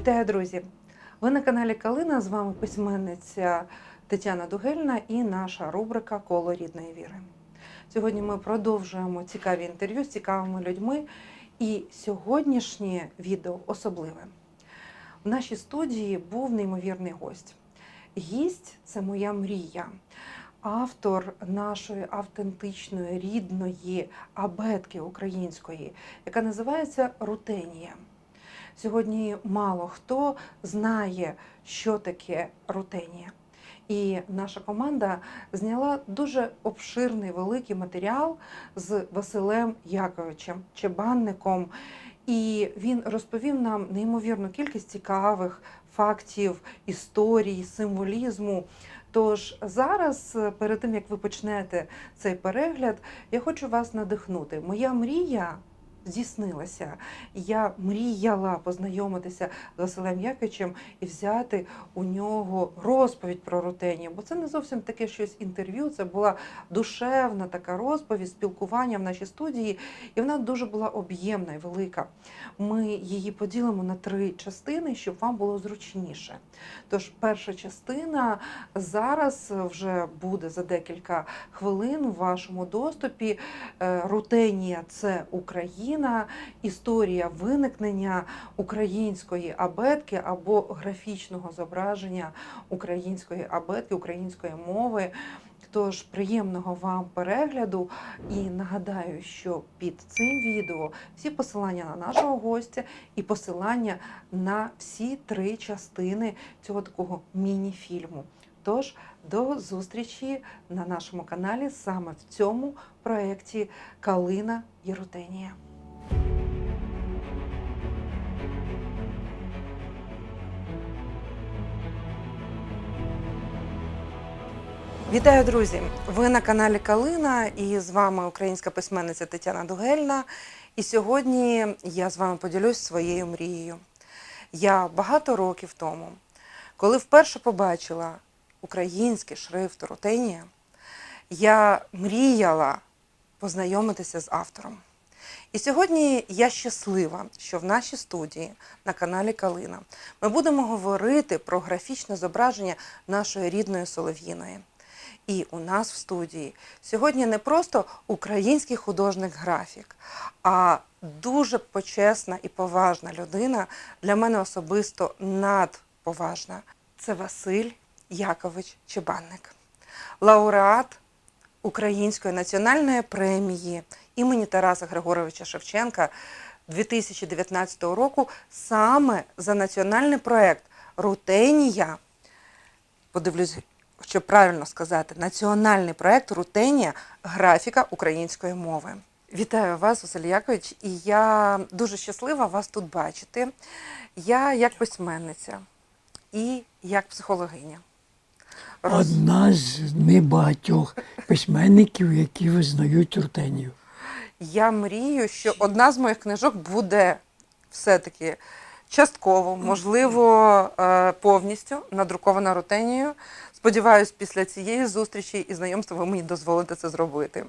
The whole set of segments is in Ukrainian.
Вітаю, друзі! Ви на каналі Калина. З вами письменниця Тетяна Дугельна і наша рубрика Коло рідної віри. Сьогодні ми продовжуємо цікаві інтерв'ю з цікавими людьми. І сьогоднішнє відео особливе. В нашій студії був неймовірний гость. Гість це моя мрія, автор нашої автентичної рідної абетки української, яка називається Рутенія. Сьогодні мало хто знає, що таке рутенія. І наша команда зняла дуже обширний великий матеріал з Василем Яковичем Чебанником. І він розповів нам неймовірну кількість цікавих фактів, історій, символізму. Тож зараз, перед тим як ви почнете цей перегляд, я хочу вас надихнути. Моя мрія здійснилася. Я мріяла познайомитися з Василем Яковичем і взяти у нього розповідь про рутенію, бо це не зовсім таке щось інтерв'ю. Це була душевна така розповідь, спілкування в нашій студії, і вона дуже була об'ємна і велика. Ми її поділимо на три частини, щоб вам було зручніше. Тож, перша частина зараз вже буде за декілька хвилин у вашому доступі. Е, Рутенія це Україна, історія виникнення української абетки або графічного зображення української абетки, української мови. Тож приємного вам перегляду і нагадаю, що під цим відео всі посилання на нашого гостя і посилання на всі три частини цього такого міні-фільму. Тож до зустрічі на нашому каналі саме в цьому проєкті Калина і Вітаю, друзі! Ви на каналі Калина і з вами українська письменниця Тетяна Дугельна. І сьогодні я з вами поділюсь своєю мрією. Я багато років тому, коли вперше побачила український шрифт Рутенія, я мріяла познайомитися з автором. І сьогодні я щаслива, що в нашій студії на каналі Калина ми будемо говорити про графічне зображення нашої рідної Солов'їної. І у нас в студії сьогодні не просто український художник-графік, а дуже почесна і поважна людина, для мене особисто надповажна. Це Василь Якович Чебанник, лауреат Української національної премії імені Тараса Григоровича Шевченка 2019 року саме за національний проект Рутенія. Подивлюсь, щоб правильно сказати, національний проект Рутенія графіка української мови. Вітаю вас, Василь Якович, і я дуже щаслива вас тут бачити. Я як письменниця і як психологиня. Роз- Одна з небагатьох письменників, які визнають Рутенію. Я мрію, що одна з моїх книжок буде все-таки частково, можливо, е, повністю надрукована рутенією. Сподіваюсь, після цієї зустрічі і знайомства ви мені дозволите це зробити.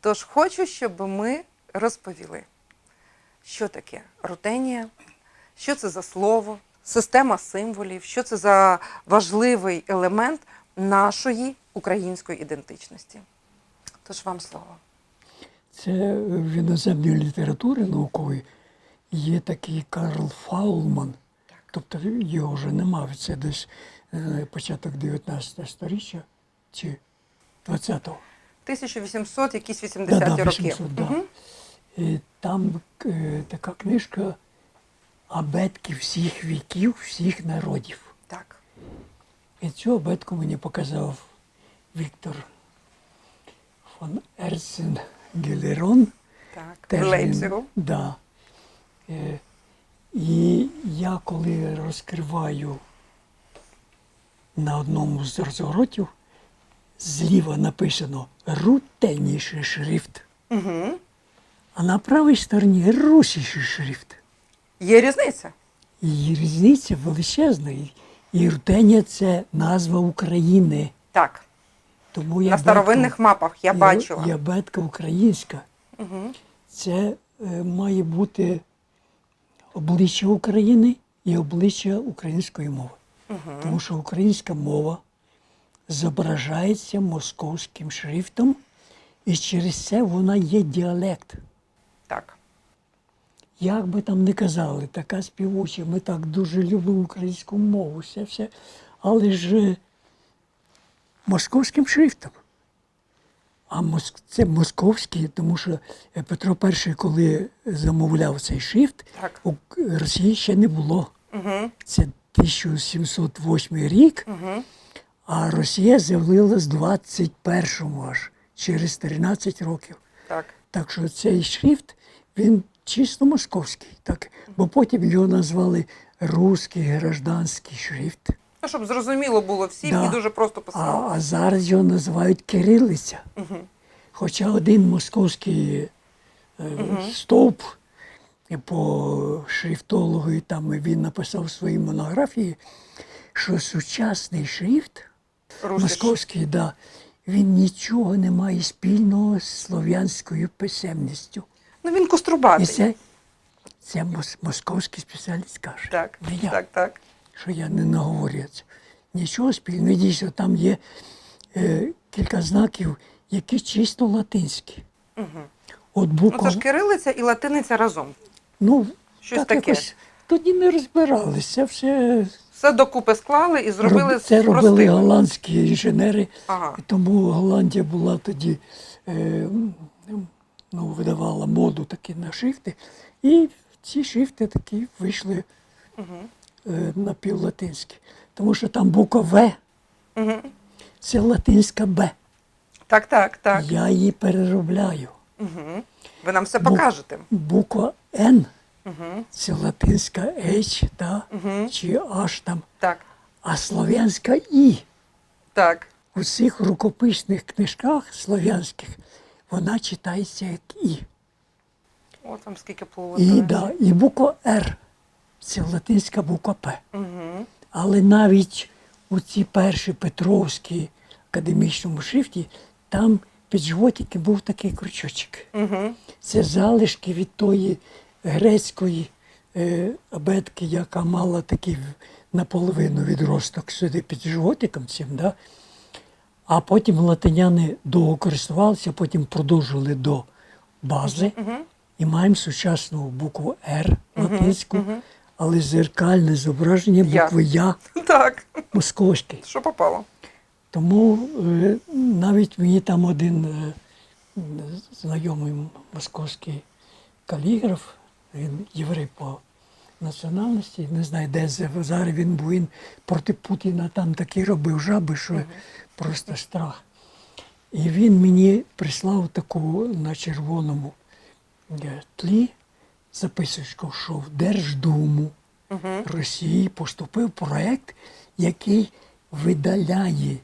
Тож хочу, щоб ми розповіли, що таке рутенія, що це за слово, система символів, що це за важливий елемент нашої української ідентичності. Тож вам слово. Це в іноземній літературі науковій є такий Карл Фаулман, тобто його вже нема, це десь е, початок 19 століття чи 20-го. 1800, якісь 80-ті Да-да, роки. да. Мгм. І там е, така книжка абетки всіх віків, всіх народів. Так. І цю абетку мені показав Віктор фон Ерцен Гелерон. Так. Теж В він- Да. Е, і я коли розкриваю на одному з розворотів, зліва написано рутенніший шрифт, Угу. а на правій стороні русіший шрифт. Є різниця. І різниця величезна. І- рутенія це назва України. Так. Тому я На старовинних мапах я бачила. Я бетка українська. Угу. Це е, має бути обличчя України і обличчя української мови. Тому що українська мова зображається московським шрифтом, і через це вона є діалект. Так. Як би там не казали, така співуча, ми так дуже любимо українську мову, все, все. Але ж е, московським шрифтом. А це московський, тому що е, Петро І, коли замовляв цей шрифт, Так. у Росії ще не було. Угу. Це 1708 рік, Угу. а Росія з'явилась 21-му аж через 13 років. Так. Так що цей шрифт, він чисто московський, так, бо потім його назвали Руський гражданський шрифт. Ну, щоб зрозуміло було всім Да. і дуже просто А, а зараз його називають кирилиця. Угу. Хоча один московський е, стовп е, по шрифтологу, і там він написав в своїй монографії, що сучасний шрифт московський, да, він нічого не має спільного з слов'янською писемністю. Ну він І це, це московський спеціаліст каже. Так, так, так. Що я не наговорюю. Нічого спільного. Дійсно, там є е, кілька знаків, які чисто латинські. Угу. От Ну буква, це ж кирилиця і латиниця разом. ну, Щось так таке. якось тоді не розбиралися. Все Все докупи склали і зробили роб- це робили голландські інженери. Ага. Тому Голландія була тоді, е, ну, видавала моду такі на шрифти. І ці шрифти такі вийшли е, напівлатинські. Тому що там буква В Угу. це латинська Б. Так, так, так. Я її переробляю. Угу. Ви нам все Бу- покажете. Буква Н Угу. це латинська H, та, Мгм. чи H там, Так, а слов'янська І. так. У всіх рукописних книжках слов'янських вона читається як І. От вам скільки плаву. І, да, і буква Р це латинська буква П. Угу. Але навіть у ці перші Петровські академічному шрифті, там під животики був такий крючочок. Угу. Це залишки від тої грецької е, абетки, яка мала такий наполовину відросток сюди під животиком цим. Да? А потім латиняни довго користувалися, потім продовжили до бази і маємо сучасну букву Р латинську, але зеркальне зображення букви Я Так. московське. Що попало? Тому е, навіть мені там один е, знайомий московський каліграф, він єврей по національності, не знаю, де зараз він був, він проти Путіна там такі робив жаби, що просто страх. І він мені прислав таку на червоному е, тлі записочку, що в Держдуму Росії поступив проект, який видаляє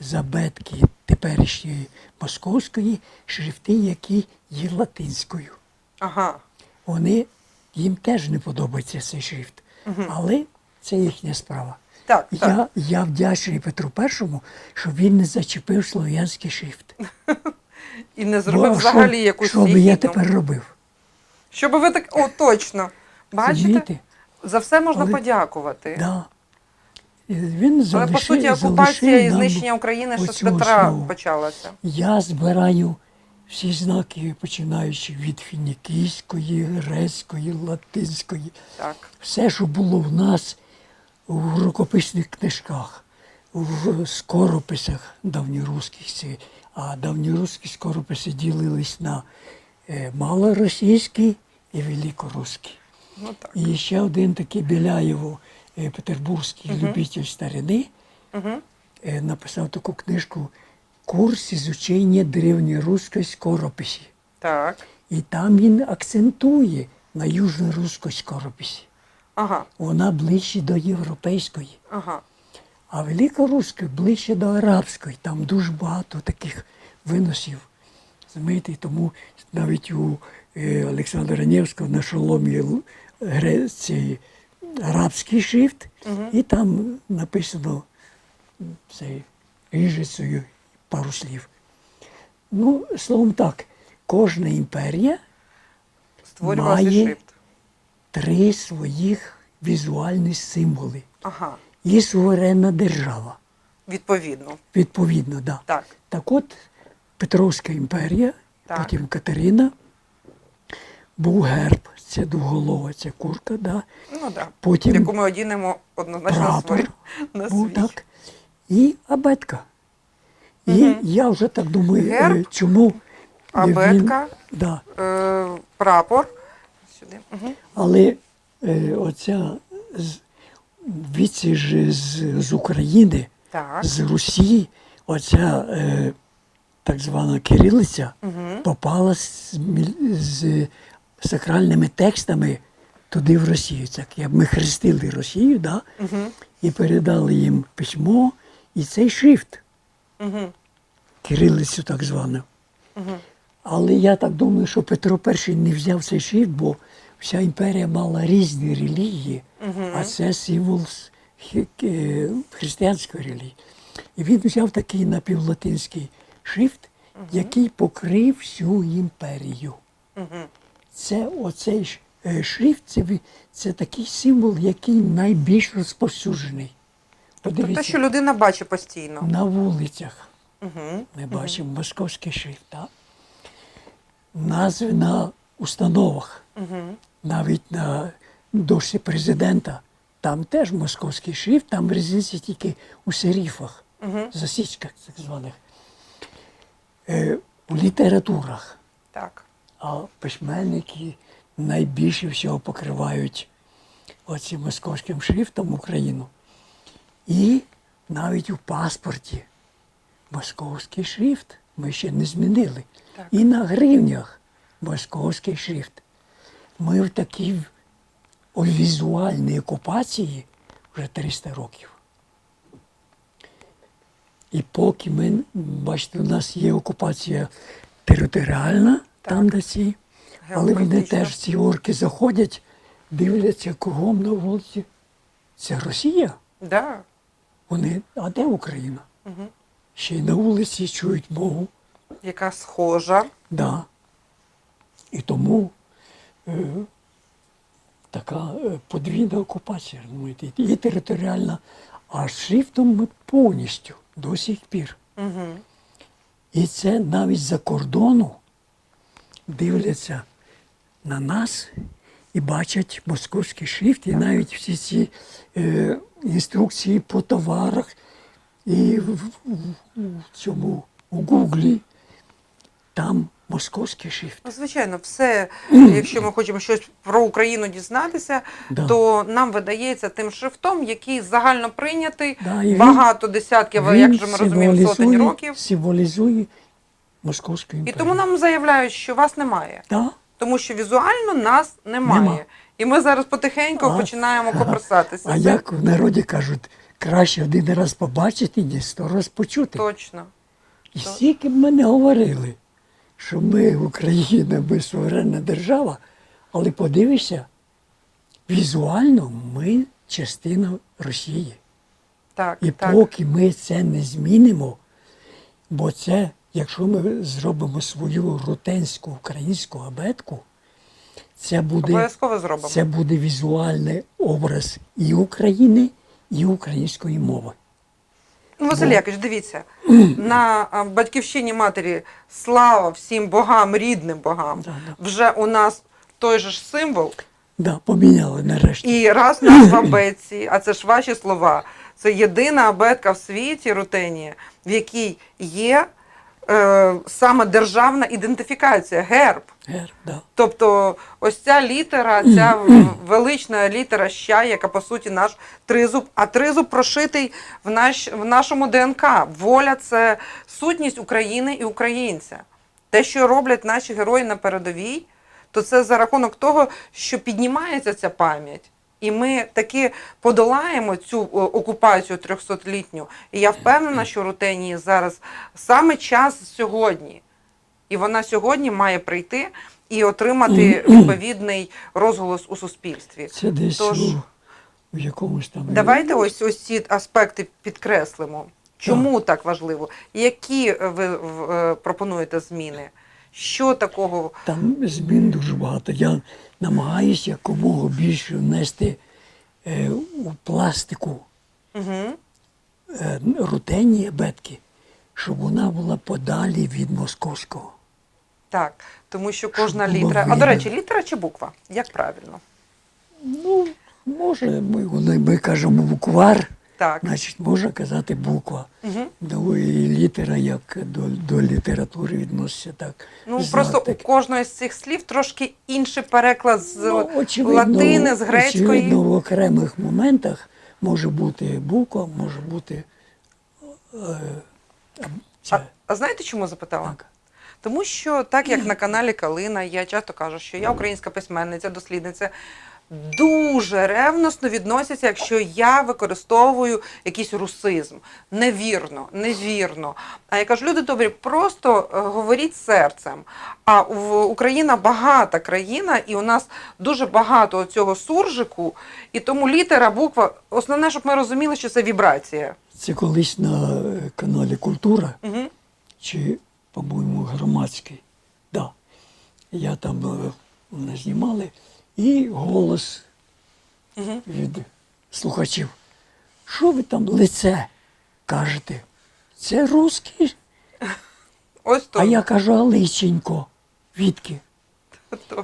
забетки теперішньої московської шрифти, які є латинською. Ага. Вони їм теж не подобається цей шрифт, але це їхня справа. Так, так. Я, я вдячний Петру І, що він не зачепив слов'янський шрифт. І не зробив Бо взагалі якусь що би я тепер робив? Щоб ви так. О, точно. Бачите? Розумієте? За все можна Але- подякувати. Да. І Він Але по суті окупація залишив і нам знищення України ще з оцю Петра основу. почалося. Я збираю всі знаки, починаючи від фінікійської, грецької, латинської. Так. Все, що було в нас в рукописних книжках, в скорописах давньоруських. А давньоруські скорописи ділились на малоросійський і великоруський. Ну так. І ще один такий Біляєво, е, петербурзький любитель старини, е, написав таку книжку Курс ізучення древньоруської скорописі. Так. І там він акцентує на южноруській скорописі. Ага. Вона ближче до європейської, Ага. а великоруська ближче до арабської. Там дуже багато таких виносів. Розумієте, тому навіть у е, Олександра Невського на шоломі л- гре- цей арабський шрифт, і там написано цей ріжицею пару слів. Ну, словом так, кожна імперія Має- шрифт. три своїх візуальні символи. Ага, І суверенна держава. відповідно. Відповідно, да. Так. Так от Петровська імперія, Так. потім Катерина, був герб, це двоголова, це курка, да. Ну так. Потім Яку ми одінемо однозначно на свій. прапор На був свій. так. І абетка. І Мгм. я вже так думаю, Герб, е, чому Абетка, Він, да. е, прапор. Сюди. Угу. Але е, оця з, віці ж з, з України, Так. з Русі, оця е, так звана кирилиця попала з, з сакральними текстами туди в Росію. Так, як ми хрестили Росію, да, і передали їм письмо, і цей шрифт, кирилицю так звану. Але я так думаю, що Петро І не взяв цей шрифт, бо вся імперія мала різні релігії, а це символ християнської релігії. І він взяв такий напівлатинський шрифт, який покрив всю імперію. Угу. Це оцей е, шрифт, це, це такий символ, який найбільш розповсюджений. Тобто те, що людина бачить постійно. на вулицях. Угу. Ми бачимо московський шрифт, так? назви на установах, Угу. навіть на дошці президента. Там теж московський шрифт, там різниця тільки у серифах, Угу. засічках так званих. Е, у літературах. Так. А письменники найбільше всього покривають оцим московським шрифтом Україну. І навіть у паспорті московський шрифт ми ще не змінили. Так. І на гривнях московський шрифт. Ми в такій візуальній окупації вже 300 років. І поки ми, бачите, у нас є окупація територіальна, там, де ці, але вони теж ці орки заходять, дивляться кругом на вулиці. Це Росія. Да. Вони, а де Україна? Угу. Ще й на вулиці чують мову. Яка схожа. Да. І тому е, така е, подвійна окупація, розумієте, і територіальна, а шрифтом ми повністю до сих пір. Угу. І це навіть за кордону дивляться на нас і бачать московський шрифт, і навіть всі ці е, інструкції по товарах, і в, в- в- в цьому у Гуглі там московський шрифт. Ну, звичайно, все, якщо ми хочемо щось про Україну дізнатися, Да. то нам видається тим шрифтом, який загально прийнятий Да, і він- багато десятків, а як же ми розуміємо, сотень років. Символізує московську І тому нам заявляють, що вас немає, Да, тому що візуально нас немає. Нема. І ми зараз потихеньку А- починаємо копросатися. а Це як в народі кажуть, краще один раз побачити, ніж сто раз почути. точно. І стільки б ми не говорили, що ми Україна, ми суверенна держава, але подивишся, візуально ми частина Росії. Так, І так. поки ми це не змінимо, бо це, якщо ми зробимо свою рутенську українську абетку, це буде, це буде візуальний образ і України, і української мови. Ну, Василь Якович, дивіться, на батьківщині матері слава всім богам, рідним богам. Да, да. Вже у нас той же ж символ. Да, поміняли нарешті. І раз назва абетці, а це ж ваші слова. Це єдина абетка в світі рутені, в якій є е, саме державна ідентифікація, герб. Герб, да. Тобто, ось ця літера, ця велична літера ща, яка по суті наш тризуб, а тризуб прошитий в, наш, в нашому ДНК. Воля це сутність України і українця. Те, що роблять наші герої на передовій, то це за рахунок того, що піднімається ця пам'ять. І ми таки подолаємо цю окупацію 300-літню. І я впевнена, що Рутенії зараз саме час сьогодні. І вона сьогодні має прийти і отримати відповідний розголос у суспільстві. Це десь Тож- у, якомусь там. Давайте ось ось ці аспекти підкреслимо. Чому так важливо? Які е, ви в- е, пропонуєте зміни? Що такого? Там змін дуже багато. Я намагаюся якомога більше внести е, у пластику е, рутенні абетки, щоб вона була подалі від московського. Так, тому що кожна Щоб було літера. А до видно. речі, літера чи буква? Як правильно? Ну, може, ми, вони- ми кажемо буквар, Так. значить, можна казати буква. Угу. Ну, і літера як до, до літератури відноситься так. Ну знак просто у кожного з цих слів трошки інший переклад з Ну, очевидно, латини, з грецької. Очевидно, в окремих моментах може бути буква, може бути. Е, а, А, а знаєте, чому запитала? так. Тому що так як на каналі Калина, я часто кажу, що я українська письменниця, дослідниця. Дуже ревносно відносяться, якщо я використовую якийсь русизм. Невірно, невірно. А я кажу, люди добрі, просто е, говоріть серцем. А Україна багата країна, і у нас дуже багато цього суржику, і тому літера, буква, основне, щоб ми розуміли, що це вібрація. Це колись на е, каналі Культура Угу. чи, по-моєму, громадський. Да. Я там мене знімали, і голос Угу. від слухачів. Що ви там лице кажете? Це русський? Ось то. А я кажу, а личенько. Відки?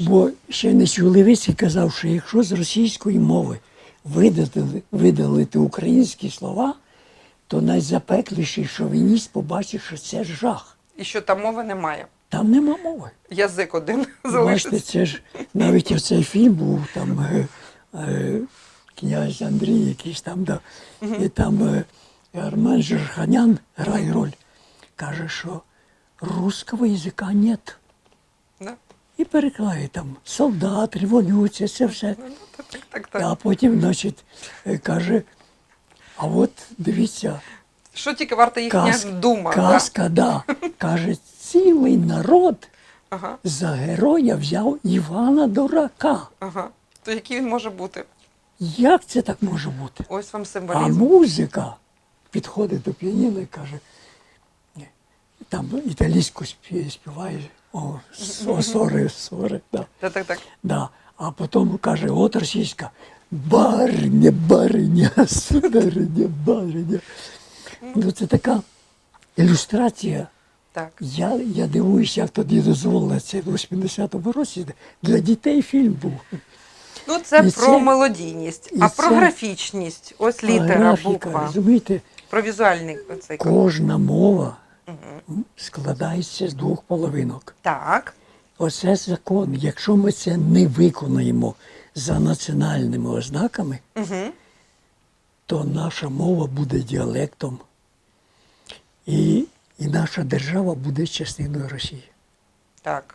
Бо ще не чоловіці казав, що якщо з російської мови видалити, видалити українські слова, то найзапекліший шовініст побачить, що це жах. І що там мови немає. Там нема мови. Язик один Бачите, це ж навіть оцей фільм був там е, е, князь Андрій, якийсь там, да, і там е, Армен Жерханян грає роль. Каже, що русского язика нет. Да? І перекладає там солдат, революція, це все. Ну, так, так, так, так. А потім, значить, е, каже, а от дивіться, Що тільки варта їхня казка, дума. Казка, да. Каже, цілий народ Ага, за героя взяв Івана Дурака. ага. То який він може бути? Як це так може бути? Ось вам А музика підходить до піаніно і каже, там італійську співає, о, со- сори, сори, да, Так, так, так. да. А потім каже, от російська, бариня, бариня, судариня, бариня. Ну, це така ілюстрація. Так. Я, я дивуюся, як тоді дозволили це в 80-му році. Для дітей фільм був. Ну, це І про це- мелодійність, а про графічність. Ось літера, графіка, буква. розумієте, Про візуальний оцей. кожна мова Мгм. складається з двох половинок. Так. Оце закон. Якщо ми це не виконаємо за національними ознаками, Угу. то наша мова буде діалектом, і, і наша держава буде частиною Росії. Так.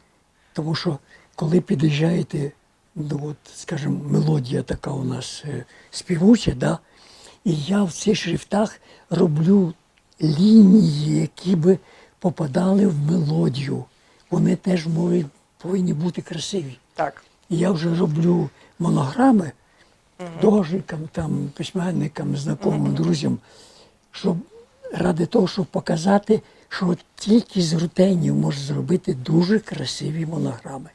Тому що коли під'їжджаєте, ну от, скажімо, мелодія така у нас е, співуча, да? і я в цих шрифтах роблю лінії, які би попадали в мелодію. Вони теж можуть, повинні бути красиві. Так. І я вже роблю монограми дожикам, там, письменникам, знайомим, друзям, щоб ради того, щоб показати, що тільки з рутенів можна зробити дуже красиві монограми.